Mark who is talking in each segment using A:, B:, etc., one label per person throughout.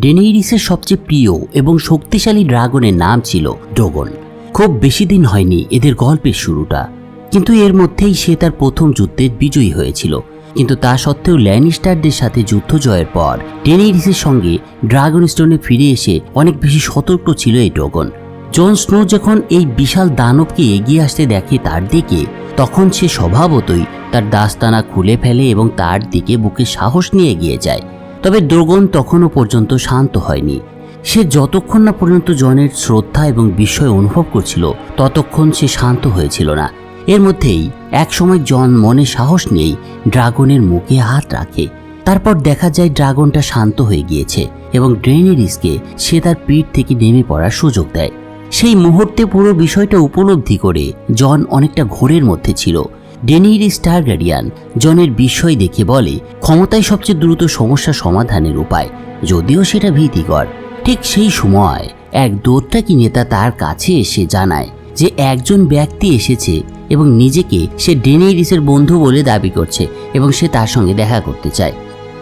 A: ডেনেইরিসের সবচেয়ে প্রিয় এবং শক্তিশালী ড্রাগনের নাম ছিল ড্রোগন খুব বেশি দিন হয়নি এদের গল্পের শুরুটা। কিন্তু এর মধ্যেই সে তার প্রথম যুদ্ধে বিজয়ী হয়েছিল। কিন্তু তা সত্ত্বেও ল্যানিস্টারদের সাথে যুদ্ধ জয়ের পর ডেনেইরিসের সঙ্গে ড্রাগন স্টোনে ফিরে এসে অনেক বেশি সতর্ক ছিল এই ড্রাগন জন স্নো যখন এই বিশাল দানবকে এগিয়ে আসতে দেখে তার দিকে, তখন সে স্বভাবতই তার দাস্তানা খুলে ফেলে এবং তার দিকে বুকে সাহস নিয়ে এগিয়ে যায়। তবে দ্রগন তখনও পর্যন্ত শান্ত হয়নি। সে যতক্ষণ না পর্যন্ত জনের শ্রদ্ধা এবং বিস্ময় অনুভব করছিল, ততক্ষণ সে শান্ত হয়েছিল না। এর মধ্যেই একসময় জন মনে সাহস নিয়েই ড্রাগনের মুখে হাত রাখে। তারপর দেখা যায় ড্রাগনটা শান্ত হয়ে গিয়েছে এবং ড্রেনেরিসকে সে তার পিঠ থেকে নেমে পড়ার সুযোগ দেয়। সেই মুহূর্তে পুরো বিষয়টা উপলব্ধি করে জন অনেকটা ঘোরের মধ্যে ছিল। ডেনির স্টার গার্ডিয়ান জনের বিস্ময় দেখে বলে ক্ষমতাই সবচেয়ে দ্রুত সমস্যা সমাধানের উপায়, যদিও সেটা ভীতিকর। ঠিক সেই সময় এক দৌড়টাকি নেতা তার কাছে এসে জানায় যে একজন ব্যক্তি এসেছে এবং নিজেকে সে ডেনেইরিসের বন্ধু বলে দাবি করছে এবং সে তার সঙ্গে দেখা করতে চায়।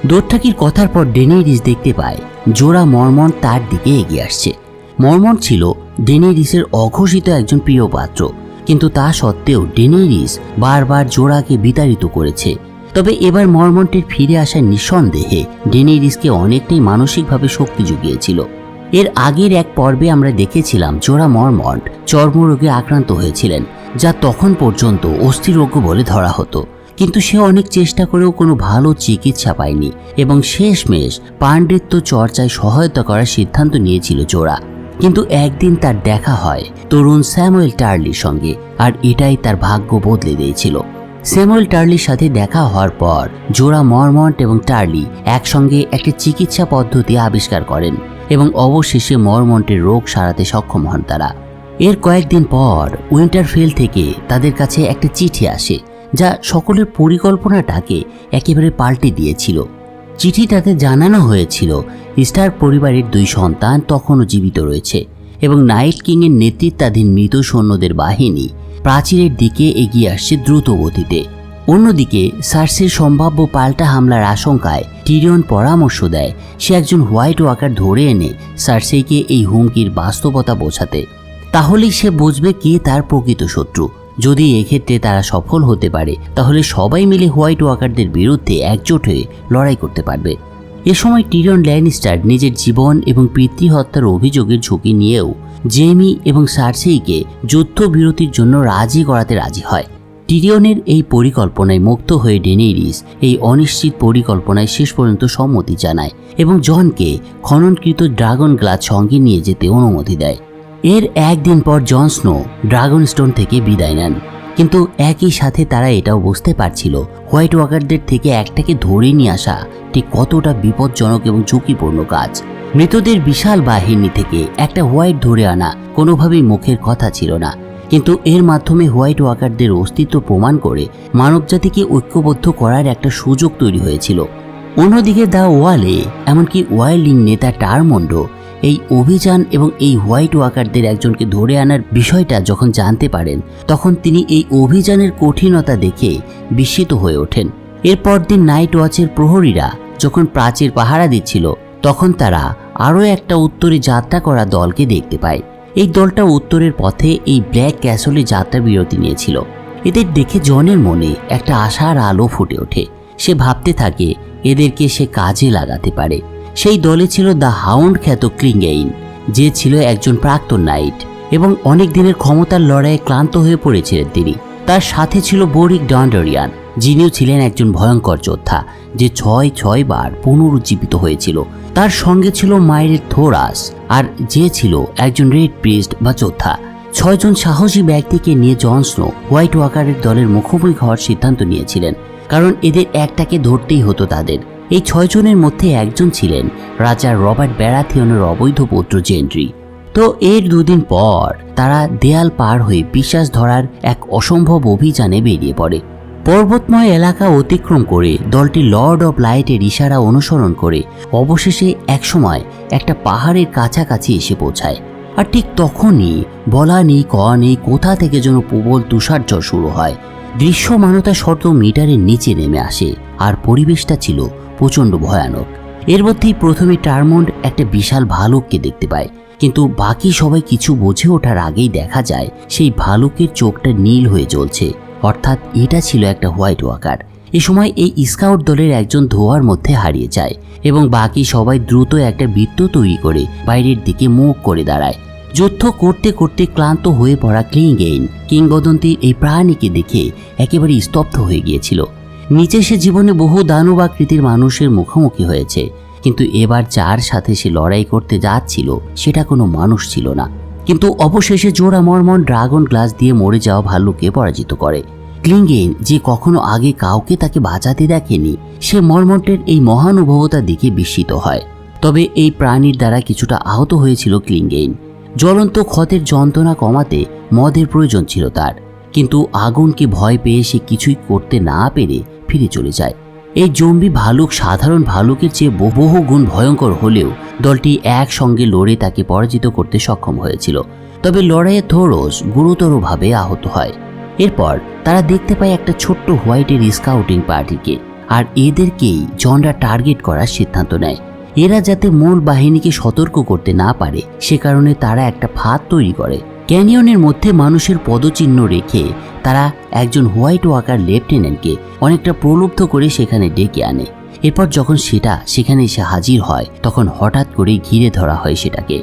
A: দৌড়টাকির কথার পর ডেনেইরিস দেখতে পায়, জোড়া মর্মন তার দিকে এগিয়ে আসছে। মর্মন ছিল ডেনেরিসের অঘোষিত একজন প্রিয় পাত্র। কিন্তু তা সত্ত্বেও ডেনেরিস বারবার জোড়াকে বিতাড়িত করেছে। তবে এবার মর্মন্টের ফিরে আসা নিঃসন্দেহে ডেনেরিসকে অনেকটাই মানসিকভাবে শক্তি জুগিয়েছিল। এর আগের এক পর্বে আমরা দেখেছিলাম জোড়া মর্মন্ট চর্মরোগে আক্রান্ত হয়েছিলেন, যা তখন পর্যন্ত অস্থিরোগ্য বলে ধরা হতো। কিন্তু সে অনেক চেষ্টা করেও কোনো ভালো চিকিৎসা পায়নি এবং শেষমেশ পাণ্ডিত্য চর্চায় সহায়তা করার সিদ্ধান্ত নিয়েছিল জোড়া। কিন্তু একদিন তার দেখা হয় তরুণ স্যামুয়েল টার্লির সঙ্গে আর এটাই তার ভাগ্য বদলে দিয়েছিল। স্যামুয়েল টার্লির সাথে দেখা হওয়ার পর জোড়া মরমন্ট এবং টার্লি একসঙ্গে একটা চিকিৎসা পদ্ধতি আবিষ্কার করেন এবং অবশেষে মরমন্টের রোগ সারাতে সক্ষম হন তারা। এর কয়েকদিন পর উইন্টারফেল থেকে তাদের কাছে একটা চিঠি আসে যা সকলের পরিকল্পনাটাকে একেবারে পাল্টে দিয়েছিল। চিঠিটাতে জানানো হয়েছিল স্টার পরিবারের দুই সন্তান তখনও জীবিত রয়েছে এবং নাইট কিংয়ের নেতৃত্বাধীন মৃত সৈন্যদের বাহিনী প্রাচীরের দিকে এগিয়ে আসছে দ্রুত গতিতে। অন্যদিকে, সার্সের সম্ভাব্য পাল্টা হামলার আশঙ্কায় টিরিয়ন পরামর্শ দেয়, সে একজন হোয়াইট ওয়াকার ধরে এনে সার্সেইকে এই হুমকির বাস্তবতা বোঝাতে। তাহলেই সে বুঝবে কে তার প্রকৃত শত্রু। যদি এক্ষেত্রে তারা সফল হতে পারে, তাহলে সবাই মিলে হোয়াইট ওয়াকারদের বিরুদ্ধে একজোট হয়ে লড়াই করতে পারবে। এ সময় টিরন ল্যানিস্টার নিজের জীবন এবং পিতৃহত্যার অভিযোগের ঝুঁকি নিয়েও জেমি এবং সার্সেইকে যুদ্ধবিরতির জন্য রাজি করাতে রাজি হয়। টিরিয়নের এই পরিকল্পনায় মুক্ত হয়ে ডেনেরিস এই অনিশ্চিত পরিকল্পনায় শেষ পর্যন্ত সম্মতি জানায় এবং জনকে খননকৃত ড্রাগন গ্লাস সঙ্গে নিয়ে যেতে অনুমতি দেয়। এর একদিন পর জন স্নো ড্রাগন স্টোন থেকে বিদায় নেন। কিন্তু একই সাথে তারা এটাও বুঝতে পারছিল হোয়াইট ওয়াকারদের থেকে একটাকে ধরে নিয়ে আসা ঠিক কতটা বিপজ্জনক এবং ঝুঁকিপূর্ণ কাজ। মৃতদের বিশাল বাহিনী থেকে একটা হোয়াইট ধরে আনা কোনোভাবেই মুখের কথা ছিল না। কিন্তু এর মাধ্যমে হোয়াইট ওয়াকারদের অস্তিত্ব প্রমাণ করে মানবজাতিকে ঐক্যবদ্ধ করার একটা সুযোগ তৈরি হয়েছিল। অন্যদিকে দা ওয়ালে এমনকি ওয়াইল্ডিং নেতা টারমন্ড এই অভিযান এবং এই হোয়াইট ওয়াকারদের একজনকে ধরে আনার বিষয়টা যখন জানতে পারেন, তখন তিনি এই অভিযানের কঠিনতা দেখে বিস্মিত হয়ে ওঠেন। এরপর দিন নাইট ওয়াচের প্রহরীরা যখন প্রাচীর পাহারা দিচ্ছিল, তখন তারা আরও একটা উত্তরে যাত্রা করা দলকে দেখতে পায়। এই দলটা উত্তরের পথে এই ব্ল্যাক ক্যাসলে যাত্রা বিরতি নিয়েছিল। এদের দেখে জনের মনে একটা আশার আলো ফুটে ওঠে। সে ভাবতে থাকে, এদেরকে সে কাজে লাগাতে পারে। সেই দলে ছিল দ্য হাউন্ড খ্যাত ক্লিংগেইন যে ছিল একজন প্রাক্তন নাইট, এবং অনেক দিনের ক্ষমতার লড়াইয়ে ক্লান্ত হয়ে পড়েছিলেন তিনি। তার সাথে ছিল বোরিক ডন্ডরিয়ান, যিনিও ছিলেন একজন ভয়ঙ্কর যোদ্ধা, যে ছয় ছয় বার পুনরুজ্জীবিত হয়েছিল। তার সঙ্গে ছিল মায়ের থোরাস, আর যে ছিল একজন রেড প্রিস্ট বা যোদ্ধা। ছয়জন সাহসী ব্যক্তিকে নিয়ে জন স্নো হোয়াইট ওয়াকারের দলের মুখোমুখি হওয়ার সিদ্ধান্ত নিয়েছিলেন, কারণ এদের একটাকে ধরতেই হতো তাদের। এই ছয়জনের মধ্যে একজন ছিলেন রাজা রবার্ট ব্যারাথিয়নের অবৈধ পুত্র জেন্ড্রি তো এর দুদিন পর তারা দেয়াল পার হয়ে বিশ্বাস ধরার এক অসম্ভব অভিযানে বেরিয়ে পড়ে। পর্বতময় এলাকা অতিক্রম করে দলটি লর্ড অব লাইটের ইশারা অনুসরণ করে অবশেষে একসময় একটা পাহাড়ের কাছাকাছি এসে পৌঁছায়। আর ঠিক তখনই বলা নেই ক নেই, কোথা থেকে যেন প্রবল তুষারঝড় শুরু হয়। দৃশ্যমানতা শত মিটারের নিচে নেমে আসে, আর পরিবেশটা ছিল প্রচণ্ড ভয়ানক। এর মধ্যেই প্রথমে টারমন্ড একটা বিশাল ভালুককে দেখতে পায়। কিন্তু বাকি সবাই কিছু বোঝে ওঠার আগেই দেখা যায়, সেই ভালুকের চোখটা নীল হয়ে জ্বলছে। অর্থাৎ এটা ছিল একটা হোয়াইট ওয়াকার। এ সময় এই স্কাউট দলের একজন ধোয়ার মধ্যে হারিয়ে যায় এবং বাকি সবাই দ্রুত একটা বৃত্ত তৈরি করে বাইরের দিকে মুখ করে দাঁড়ায়। যুদ্ধ করতে করতে ক্লান্ত হয়ে পড়া ক্লিংগেইন কিংবদন্তির এই প্রাণীকে দেখে একেবারে স্তব্ধ হয়ে গিয়েছিল। নিচে সে জীবনে বহু দানব আকৃতির মানুষের মুখোমুখি হয়েছে, কিন্তু এবার যার সাথে সে লড়াই করতে যাচ্ছিল, সেটা কোনো মানুষ ছিল না। কিন্তু অবশেষে জোড়া মর্মন ড্রাগন গ্লাস দিয়ে মরে যাওয়া ভাল্লুককে পরাজিত করে। ক্লিঙ্গেন যে কখনো আগে কাউকে তাকে বাঁচাতে দেখেনি, সে মর্মন্টের এই মহানুভবতা দেখে বিস্মিত হয়। তবে এই প্রাণীর দ্বারা কিছুটা আহত হয়েছিল ক্লিঙ্গেইন। জ্বলন্ত ক্ষতের যন্ত্রণা কমাতে মদের প্রয়োজন ছিল তার। কিন্তু আগুনকে ভয় পেয়ে সে কিছুই করতে না পেরে ফিরে চলে যায়। এই জম্বি ভালুক সাধারণ ভালুকের চেয়ে বহু গুণ ভয়ঙ্কর হলেও দলটি একসঙ্গে লড়ে তাকে পরাজিত করতে সক্ষম হয়েছিল। তবে লড়াইয়ে থোরস গুরুতরভাবে আহত হয়। এরপর তারা দেখতে পায় একটা ছোট্ট হোয়াইটের স্কাউটিং পার্টিকে আর এদেরকেই জনরা টার্গেট করার সিদ্ধান্ত নেয়। এরা যাতে মূল বাহিনীকে সতর্ক করতে না পারে, সে কারণে তারা একটা ফাঁদ তৈরি করে। ক্যানিয়নের মধ্যে মানুষের পদচিহ্ন রেখে তারা একজন হোয়াইট ওয়াকার লেফটেন্যান্টকে অনেকটা প্রলুব্ধ করে সেখানে ডেকে আনে। এরপর যখন সেটা সেখানে এসে হাজির হয়, তখন হঠাৎ করে ঘিরে ধরা হয় সেটাকে।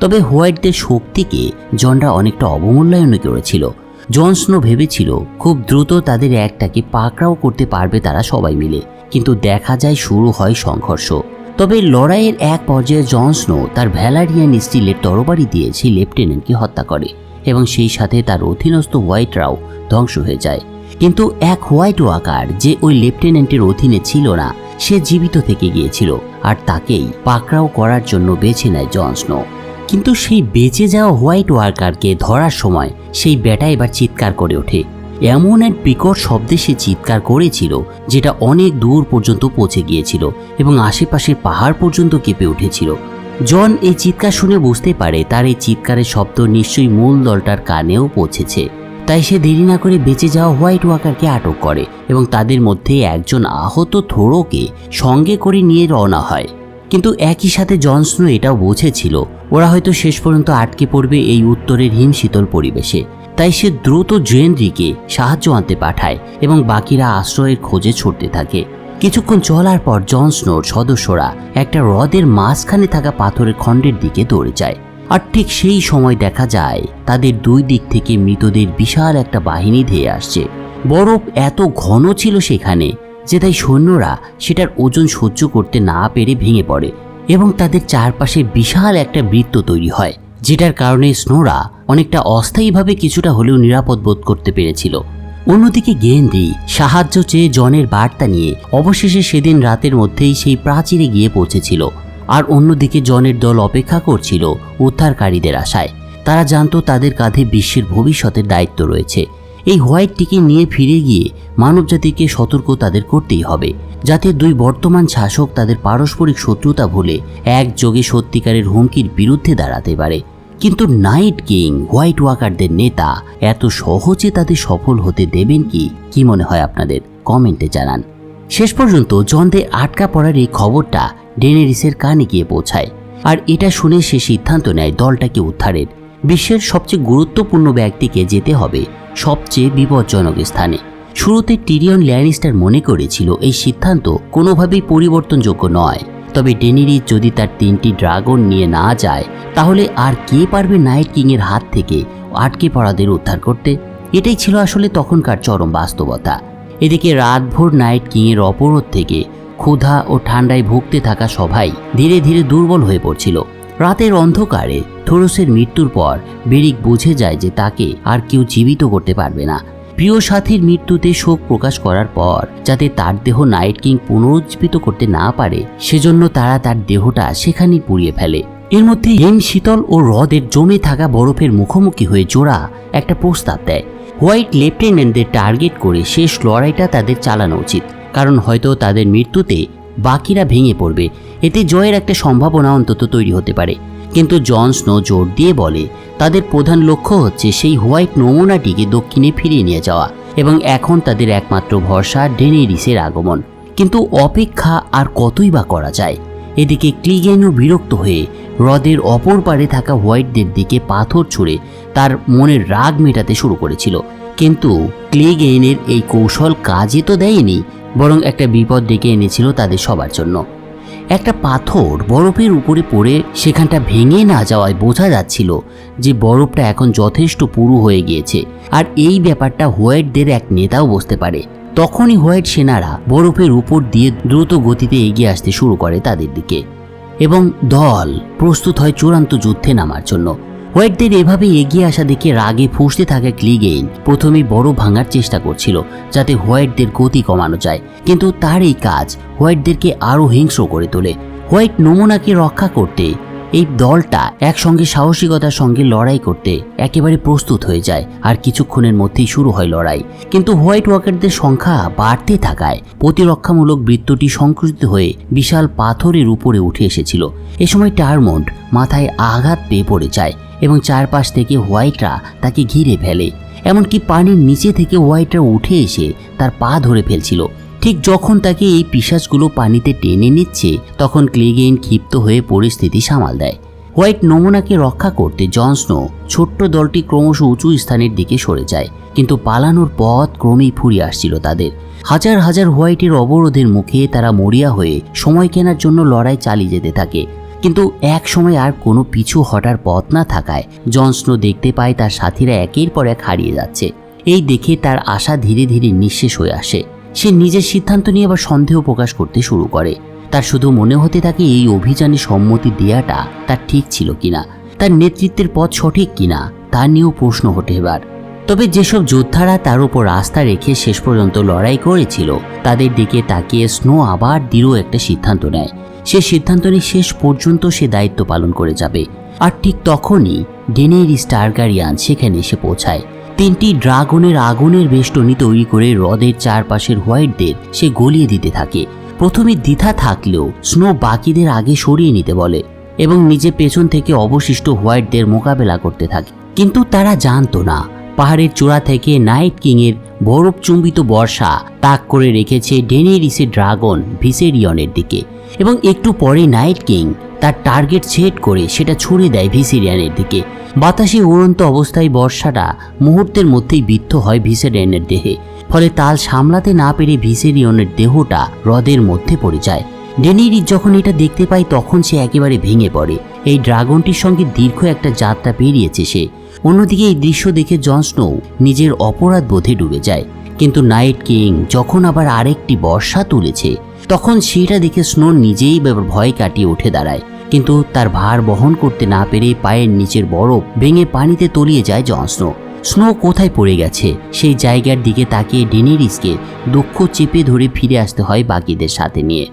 A: তবে হোয়াইটদের শক্তিকে জনরা অনেকটা অবমূল্যায়ন করেছিল। জন স্নো ভেবেছিল খুব দ্রুত তাদের একটাকে পাকড়াও করতে পারবে তারা সবাই মিলে। কিন্তু দেখা যায় শুরু হয় সংঘর্ষ। তবে লড়াইয়ের এক পর্যায়ে জন স্নো তার ভ্যালারিয়ান স্টিলের তরবারি দিয়ে সেই লেফটেন্যান্টকে হত্যা করে। এবং সেই সাথে তার অধীনস্থ হোয়াইটরাও ধ্বংস হয়ে যায়। কিন্তু এক হোয়াইট ওয়াকার যে ওই লেফটেন্যান্টের অধীনে ছিল না, সে জীবিত থেকে গিয়েছিল আর তাকেই পাকড়াও করার জন্য বেছে নেয় জন স্নো কিন্তু সেই বেঁচে যাওয়া হোয়াইট ওয়ার্কারকে ধরার সময় সেই ব্যাটা এবার চিৎকার করে ওঠে। এমন এক বিকট শব্দে সে চিৎকার করেছিল, যেটা অনেক দূর পর্যন্ত পৌঁছে গিয়েছিল এবং আশেপাশের পাহাড় পর্যন্ত কেঁপে উঠেছিল। জন এই চিৎকার শুনে বুঝতে পারে তার এই চিৎকারের শব্দ নিশ্চয়ই মূল দলটার কানেও পৌঁছেছে। তাই সে দেরি না করে বেঁচে যাওয়া হোয়াইট ওয়াকারকে আটক করে এবং তাদের মধ্যে একজন আহত থোড়োকে সঙ্গে করে নিয়ে রওনা হয়। কিন্তু একই সাথে জনস্নো এটাও বুঝেছিল, ওরা হয়তো শেষ পর্যন্ত আটকে পড়বে এই উত্তরের হিমশীতল পরিবেশে। তাই সে দ্রুত জেনরিকে সাহায্য আনতে পাঠায় এবং বাকিরা আশ্রয়ের খোঁজে ছুটতে থাকে। কিছুক্ষণ চলার পর জন স্নোর সদস্যরা একটা হ্রদের মাঝখানে থাকা পাথরের খণ্ডের দিকে দৌড়ে যায়। আর ঠিক সেই সময় দেখা যায়, তাদের দুই দিক থেকে মৃতদের বিশাল একটা বাহিনী ধেয়ে আসছে। বরফ এত ঘন ছিল সেখানে যে তাই সৈন্যরা সেটার ওজন সহ্য করতে না পেরে ভেঙে পড়ে এবং তাদের চারপাশে বিশাল একটা বৃত্ত তৈরি হয়, যেটার কারণে স্নোরা অনেকটা অস্থায়ীভাবে কিছুটা হলেও নিরাপদ বোধ করতে পেরেছিল। অন্যদিকে গেন্দ্রি সাহায্য চেয়ে জনের বার্তা নিয়ে অবশেষে সেদিন রাতের মধ্যেই সেই প্রাচীরে গিয়ে পৌঁছেছিল। আর অন্যদিকে জনের দল অপেক্ষা করছিল উদ্ধারকারীদের আশায়। তারা জানতো তাদের কাঁধে বিশ্বের ভবিষ্যতের দায়িত্ব রয়েছে। এই হোয়াইটটিকে নিয়ে ফিরে গিয়ে মানবজাতিকে সতর্ক তাদের করতেই হবে, যাতে দুই বর্তমান শাসক তাদের পারস্পরিক শত্রুতা ভুলে একযোগে সত্যিকারের হুমকির বিরুদ্ধে দাঁড়াতে পারে। কিন্তু নাইট কিং, হোয়াইট ওয়াকারদের নেতা এত সহজে তাদের সফল হতে দেবেন কি? কি মনে হয় আপনাদের? কমেন্টে জানান। শেষ পর্যন্ত জনদের আটকা পড়ার এই খবরটা ডেনেরিসের কানে গিয়ে পৌঁছায়। আর এটা শুনে সে সিদ্ধান্ত নেয় দলটাকে উদ্ধারের। বিশ্বের সবচেয়ে গুরুত্বপূর্ণ ব্যক্তিকে যেতে হবে সবচেয়ে বিপজ্জনক স্থানে। শুরুতে টিরিয়ন ল্যানিস্টার মনে করেছিল এই সিদ্ধান্ত কোনোভাবেই পরিবর্তনযোগ্য নয়। তবে ডেনিরিস যদি তার তিনটি ড্রাগন নিয়ে না যায়, তাহলে আর কে পারবে নাইট কিংয়ের হাত থেকে আটকে পড়াদের উদ্ধার করতে? এটাই ছিল আসলে তখনকার চরম বাস্তবতা। এদিকে রাতভর নাইট কিংয়ের অপরাধ থেকে ক্ষুধা ও ঠান্ডায় ভুগতে থাকা সবাই ধীরে ধীরে দুর্বল হয়ে পড়ছিল। রাতের অন্ধকারে থোরসের মৃত্যুর পর বেরিক বুঝে যায় যে তাকে আর কেউ জীবিত করতে পারবে না। প্রিয় সাথীর মৃত্যুতে শোক প্রকাশ করার পর, যাতে তার দেহ নাইট কিং পুনরুজ্জীবিত করতে না পারে, সেজন্য তারা তার দেহটা সেখানেই পুড়িয়ে ফেলে। এর মধ্যে হিম শীতল ও হ্রদের জমে থাকা বরফের মুখোমুখি হয়ে জোড়া একটা প্রস্তাব দেয়। হোয়াইট লেফটেন্যান্টদের টার্গেট করে শেষ লড়াইটা তাদের চালানো উচিত, কারণ হয়তো তাদের মৃত্যুতে বাকিরা ভেঙে পড়বে। এতে জয়ের একটা সম্ভাবনা অন্তত তৈরি হতে পারে। কিন্তু জন স্নো জোর দিয়ে বলে, তাদের প্রধান লক্ষ্য হচ্ছে সেই হোয়াইট নমুনাটিকে দক্ষিণে ফিরিয়ে নিয়ে যাওয়া এবং এখন তাদের একমাত্র ভরসা ডেনেরিসের আগমন। কিন্তু অপেক্ষা আর কতই বা করা যায়? এদিকে ক্লিগেনও বিরক্ত হয়ে হ্রদের অপর পারে থাকা হোয়াইটদের দিকে পাথর ছুঁড়ে তার মনের রাগ মেটাতে শুরু করেছিল। কিন্তু ক্লিগেনের এই কৌশল কাজে তো দেয়নি, বরং একটা বিপদ ডেকে এনেছিল তাদের সবার জন্য। একটা পাথর বরফের উপরে পড়ে সেখানটা ভেঙে না যাওয়ায় বোঝা যাচ্ছিল যে বরফটা এখন যথেষ্ট পুরু হয়ে গিয়েছে। আর এই ব্যাপারটা হোয়াইটদের এক নেতাও বুঝতে পারে। তখনই হোয়াইট সেনারা বরফের উপর দিয়ে দ্রুত গতিতে এগিয়ে আসতে শুরু করে তাদের দিকে। এবং দল প্রস্তুত হয় চূড়ান্ত যুদ্ধে নামার জন্য। হোয়াইটদের এভাবে এগিয়ে আসা দেখে রাগে ফুঁসতে থাকে ক্লিগেইন প্রথমে বড় ভাঙার চেষ্টা করছিল, যাতে হোয়াইটদের গতি কমানো যায়। কিন্তু তার এই কাজ হোয়াইটদেরকে আরও হিংস্র করে তোলে। হোয়াইট নমুনাকে রক্ষা করতে এই দলটা একসঙ্গে সাহসিকতার সঙ্গে লড়াই করতে একেবারে প্রস্তুত হয়ে যায় আর কিছুক্ষণের মধ্যেই শুরু হয় লড়াই। কিন্তু হোয়াইট ওয়াকারদের সংখ্যা বাড়তে থাকায় প্রতিরক্ষামূলক বৃত্তটি সংকুচিত হয়ে বিশাল পাথরের উপরে উঠে এসেছিল। এ সময় টারমন্ড মাথায় আঘাত পেয়ে পড়ে যায় এবং চারপাশ থেকে হোয়াইটরা তাকে ঘিরে ফেলে। এমনকি পানির নিচে থেকে হোয়াইটরা উঠে এসে তার পা ধরে ফেলছিল। ঠিক যখন তাকে এই পিসাজগুলো পানিতে টেনে নিচ্ছে, তখন ক্লিগেইন ক্ষিপ্ত হয়ে পরিস্থিতি সামাল দেয়। হোয়াইট নমুনাকে রক্ষা করতে জন স্নো ছোট্ট দলটি ক্রমশ উঁচু স্থানের দিকে সরে যায়, কিন্তু পালানোর পথ ক্রমেই ফুরিয়ে আসছিল তাদের। হাজার হাজার হোয়াইটের অবরোধের মুখে তারা মরিয়া হয়ে সময় কেনার জন্য লড়াই চালিয়ে যেতে থাকে। কিন্তু এক সময় আর কোনো পিছু হটার পথ না থাকায় জন স্নো দেখতে পায় তার সাথীরা একের পর এক হারিয়ে যাচ্ছে। এই দেখে তার আশা ধীরে ধীরে নিঃশেষ হয়ে আসে। সে নিজের সিদ্ধান্ত নিয়ে আবার সন্দেহ প্রকাশ করতে শুরু করে। তার শুধু মনে হতে থাকে এই অভিযানে সম্মতি দেয়াটা তার ঠিক ছিল কিনা, তার নেতৃত্বের পথ সঠিক কিনা, তা নিয়েও প্রশ্ন ওঠে এবার। তবে যেসব যোদ্ধারা তার উপর আস্থা রেখে শেষ পর্যন্ত লড়াই করেছিল, তাদের দিকে তাকিয়ে স্নো আবার দৃঢ় একটা সিদ্ধান্ত নেয়। সে সিদ্ধান্ত নিয়ে শেষ পর্যন্ত সে দায়িত্ব পালন করে যাবে। আর ঠিক তখনই ডেনের স্টার স্টারগারিয়ান সেখানে এসে পৌঁছায়। তিনটি ড্রাগনের আগুনের বেষ্টনী তৈরি করে হ্রদের চারপাশের হোয়াইটদের সে গলিয়ে দিতে থাকে। প্রথমে দ্বিধা থাকলেও স্নো বাকিদের আগে সরিয়ে নিতে বলে এবং নিজে পেছন থেকে অবশিষ্ট হোয়াইটদের মোকাবেলা করতে থাকে। কিন্তু তারা জানতো না পাহাড়ের চূড়া থেকে নাইট কিংয়ের বরফচুম্বিত বর্ষা তাক করে রেখেছে ডেনেরিসের ড্রাগন ভিসেরিয়নের দিকে। এবং একটু পরে নাইট কিং তার টার্গেট সেট করে সেটা ছুড়ে দেয় ভিসেরিয়ানের দিকে। বাতাসে উড়ন্ত অবস্থায় বর্ষাটা মুহূর্তের মধ্যেই বিদ্ধ হয় ভিসেরিয়ানের দেহে। ফলে তাল সামলাতে না পেরে ভিসেরিয়নের দেহটা হ্রদের মধ্যে পড়ে যায়। ডেনিরি যখন এটা দেখতে পায়, তখন সে একেবারে ভেঙে পড়ে। এই ড্রাগনটির সঙ্গে দীর্ঘ একটা যাত্রা পেরিয়েছে সে। অন্যদিকে এই দৃশ্য দেখে জন স্নো নিজের অপরাধ বোধে ডুবে যায়। কিন্তু নাইট কিং যখন আবার আরেকটি বর্ষা তুলেছে, তখন সেটা দেখে স্নো নিজেই ভয় কাটিয়ে উঠে দাঁড়ায়। কিন্তু তার ভার বহন করতে না পেরে পায়ের নিচের বরফ ভেঙে পানিতে তলিয়ে যায় জন স্নো স্নো কোথায় পড়ে গেছে? সেই জায়গার দিকে তাকিয়ে ডেনেরিসকে দুঃখ চেপে ধরে ফিরে আসতে হয় বাকিদের সাথে নিয়ে।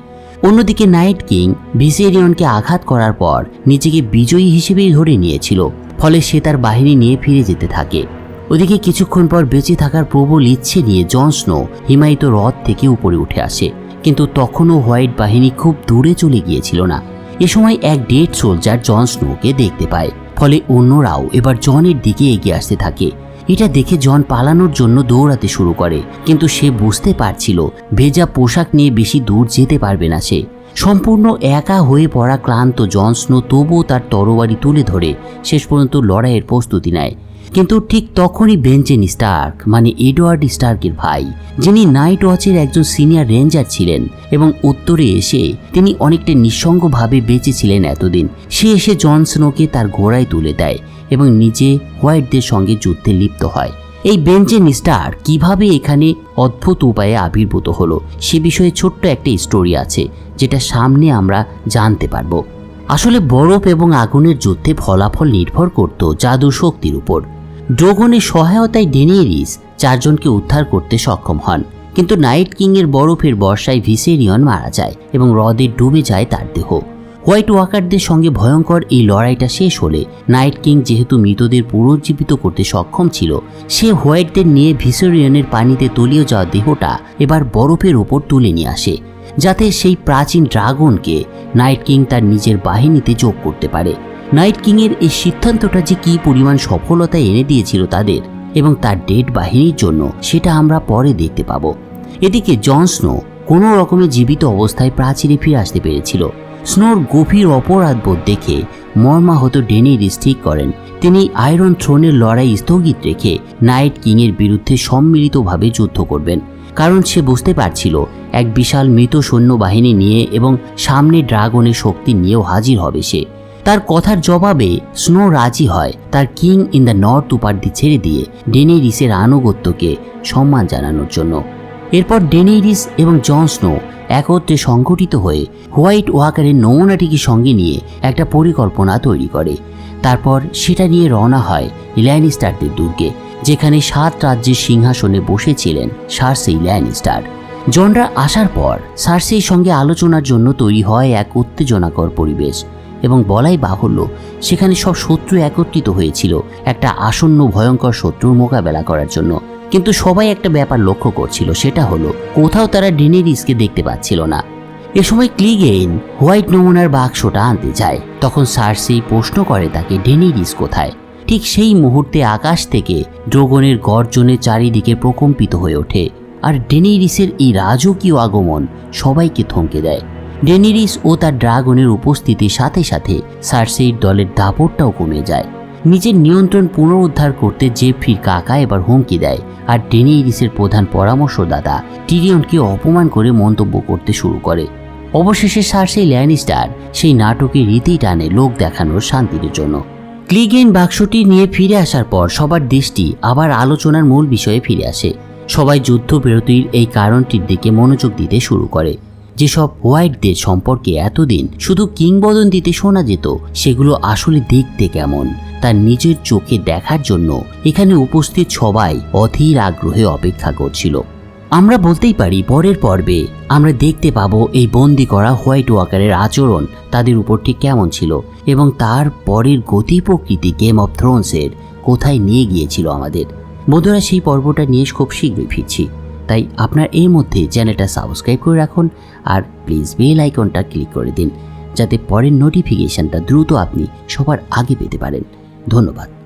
A: অন্যদিকে নাইট কিং ভিসেরিয়নকে আঘাত করার পর নিজেকে বিজয়ী হিসেবেই ধরে নিয়েছিল। ফলে সে তার বাহিনী নিয়ে ফিরে যেতে থাকে। ওদিকে কিছুক্ষণ পর বেঁচে থাকার প্রবল ইচ্ছে নিয়ে জন স্নো হিমায়িত হ্রদ থেকে উপরে উঠে আসে। কিন্তু তখনও হোয়াইট বাহিনী খুব দূরে চলে গিয়েছিল না। এ সময় এক ডেড সোলজার জন স্নোকে দেখতে পায়। ফলে অন্যরাও এবার জনের দিকে এগিয়ে আসতে থাকে। এটা দেখে জন পালানোর জন্য দৌড়াতে শুরু করে। কিন্তু সে বুঝতে পারছিল, ভেজা পোশাক নিয়ে বেশি দূর যেতে পারবে না সে। সম্পূর্ণ একা হয়ে পড়া ক্লান্ত জন স্নো তবুও তার তরবারি তুলে ধরে, শেষ পর্যন্ত লড়াইয়ের প্রস্তুতি নেয়। কিন্তু ঠিক তখনই বেঞ্চেন স্টার্ক মানে এডওয়ার্ড স্টার্কের ভাই, যিনি নাইট ওয়াচের একজন সিনিয়র রেঞ্জার ছিলেন এবং উত্তরে এসে তিনি অনেকটা নিঃসঙ্গভাবে বেঁচেছিলেন এতদিন। সে এসে জন স্নোকে তার ঘোড়ায় তুলে দেয় এবং নিজে হোয়াইটদের সঙ্গে যুদ্ধে লিপ্ত হয়। এই বেঞ্চেন স্টার কীভাবে এখানে অদ্ভুত উপায়ে আবির্ভূত হলো, সে বিষয়ে ছোট্ট একটা স্টোরি আছে, যেটা সামনে আমরা জানতে পারব। আসলে বরফ এবং আগুনের যুদ্ধে ফলাফল নির্ভর করত জাদু শক্তির উপর। ড্রোগনের সহায়তায় ডেনিয়েরিস চারজনকে উদ্ধার করতে সক্ষম হন, কিন্তু নাইট কিংয়ের বরফের বর্ষায় ভিসেরিয়ন মারা যায় এবং হ্রদে ডুবে যায় তার দেহ। হোয়াইট ওয়াকারদের সঙ্গে ভয়ঙ্কর এই লড়াইটা শেষ হলে নাইট কিং যেহেতু মৃতদের পুনর্জীবিত করতে সক্ষম ছিল, সে হোয়াইটদের নিয়ে ভিসেরিয়নের পানিতে তলিয়ে যাওয়া দেহটা এবার বরফের ওপর তুলে নিয়ে আসে, যাতে সেই প্রাচীন ড্রাগনকে নাইট কিং তার নিজের বাহিনীতে যোগ করতে পারে। নাইট কিংয়ের এই সিদ্ধান্তটা যে কী পরিমাণ সফলতা এনে দিয়েছিল তাদের এবং তার ডেড বাহিনীর জন্য সেটা আমরা পরে দেখতে পাবো। এদিকে জন স্নো কোনো রকমে জীবিত অবস্থায় প্রাচীরে ফিরে আসতে পেরেছিল। স্নোর গভীর অপরাধবোধ দেখে মর্মাহত ডেনিরিস ঠিক করেন। তিনি আয়রন থ্রোনের লড়াই স্থগিত রেখে নাইট কিংয়ের বিরুদ্ধে সম্মিলিতভাবে যুদ্ধ করবেন। কারণ সে বুঝতে পারছিল, এক বিশাল মৃত সৈন্যবাহিনী নিয়ে এবং সামনে ড্রাগনের শক্তি নিয়েও হাজির হবে সে। তার কথার জবাবে স্নো রাজি হয় তার কিং ইন দ্য নর্থ উপাধি ছেড়ে দিয়ে ডেনেরিসের আনুগত্যকে সম্মান জানানোর জন্য। এরপর ডেনেরিস এবং জন স্নো একত্রে সংগঠিত হয়ে হোয়াইট ওয়াকারের নমুনাটিকে সঙ্গে নিয়ে একটা পরিকল্পনা তৈরি করে। তারপর সেটা নিয়ে রওনা হয় ল্যানিস্টারদের দুর্গে, যেখানে সাত রাজ্যের সিংহাসনে বসেছিলেন সার্সেই ল্যানিস্টার। জনরা আসার পর সার্সের সঙ্গে আলোচনার জন্য তৈরি হয় এক উত্তেজনাকর পরিবেশ এবং বলাই বাহুল্য, সেখানে সব শত্রু একত্রিত হয়েছিল একটা আসন্ন ভয়ঙ্কর শত্রুর মোকাবেলা করার জন্য। কিন্তু সবাই একটা ব্যাপার লক্ষ্য করছিল, সেটা হলো কোথাও তারা ডেনেরিসকে দেখতে পাচ্ছিল না। এ সময় ক্লিগেইন হোয়াইট নমুনার বাক্সটা আনতে যায়। তখন সার্সি প্রশ্ন করে তাকে, ডেনেরিস কোথায়? ঠিক সেই মুহূর্তে আকাশ থেকে ড্রোগনের গর্জনে চারিদিকে প্রকম্পিত হয়ে ওঠে আর ডেনেরিসের এই রাজকীয় আগমন সবাইকে থমকে দেয়। ডেনিরিস ও তার ড্রাগনের উপস্থিতির সাথে সাথে সার্সেইর দলের দাপটটাও কমে যায়। নিজের নিয়ন্ত্রণ পুনরুদ্ধার করতে জেফ্রির কাকা এবার হুমকি দেয়। আর ডেনিরিসের প্রধান পরামর্শদাতা টিরিয়নকে অপমান করে মন্তব্য করতে শুরু করে। অবশেষে সার্সেই ল্যানিস্টার সেই নাটকে রীতি টানে লোক দেখানোর শান্তির জন্য। ক্লিগেন বাক্সটি নিয়ে ফিরে আসার পর সবার দৃষ্টি আবার আলোচনার মূল বিষয়ে ফিরে আসে। সবাই যুদ্ধবিরতির এই কারণটির দিকে মনোযোগ দিতে শুরু করে। যেসব হোয়াইটদের সম্পর্কে এতদিন শুধু কিংবদন্তিতে শোনা যেত, সেগুলো আসলে দেখতে কেমন? তার নিজের চোখে দেখার জন্য এখানে উপস্থিত সবাই অধীর আগ্রহে অপেক্ষা করছিল। আমরা বলতেই পারি, পরের পর্বে আমরা দেখতে পাবো এই বন্দি করা হোয়াইট ওয়াকারের আচরণ তাদের উপর ঠিক কেমন ছিল এবং তার পরের গতি প্রকৃতি গেম অফ থ্রোনসের কোথায় নিয়ে গিয়েছিল আমাদের। বন্ধুরা, সেই পর্বটা নিয়ে খুব শীঘ্রই ফিরছি। তাই আপনার এর মধ্যে চ্যানেলটা সাবস্ক্রাইব করে রাখুন আর প্লিজ বেল আইকনটা ক্লিক করে দিন, যাতে পরের নোটিফিকেশনটা দ্রুত আপনি সবার আগে পেতে পারেন। ধন্যবাদ।